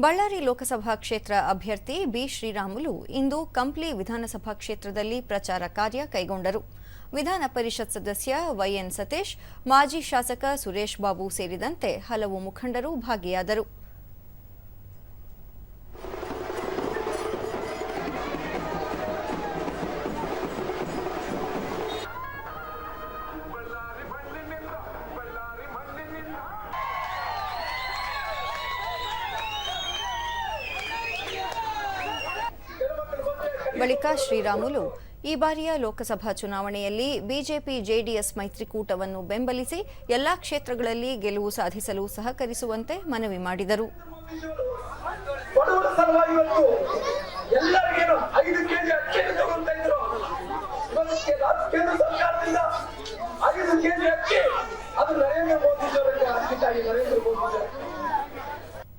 ಬಳ್ಳಾರಿ ಲೋಕಸಭಾ ಕ್ಷೇತ್ರ ಅಭ್ಯರ್ಥಿ ಬಿ ಶ್ರೀರಾಮುಲು ಇಂದು ಕಂಪ್ಲಿ ವಿಧಾನಸಭಾ ಕ್ಷೇತ್ರದಲ್ಲಿ ಪ್ರಚಾರ ಕಾರ್ಯ ಕೈಗೊಂಡರು. ವಿಧಾನ ಪರಿಷತ್ ಸದಸ್ಯ ವೈಎನ್ ಸತೀಶ್, ಮಾಜಿ ಶಾಸಕ ಸುರೇಶ್ ಬಾಬು ಸೇರಿದಂತೆ ಹಲವು ಮುಖಂಡರು ಭಾಗಿಯಾದರು. ಬಳಿಕ ಶ್ರೀರಾಮುಲು, ಈ ಬಾರಿಯ ಲೋಕಸಭಾ ಚುನಾವಣೆಯಲ್ಲಿ ಬಿಜೆಪಿ ಜೆಡಿಎಸ್ ಮೈತ್ರಿಕೂಟವನ್ನು ಬೆಂಬಲಿಸಿ ಎಲ್ಲಾ ಕ್ಷೇತ್ರಗಳಲ್ಲಿ ಗೆಲುವು ಸಾಧಿಸಲು ಸಹಕರಿಸುವಂತೆ ಮನವಿ ಮಾಡಿದರು. ಕೇಂದ್ರ ಸರ್ಕಾರದಿಂದ ಐದು ಕೆಜಿ ಅಕ್ಕಿ ಅದು ನರೇಂದ್ರ ಮೋದಿ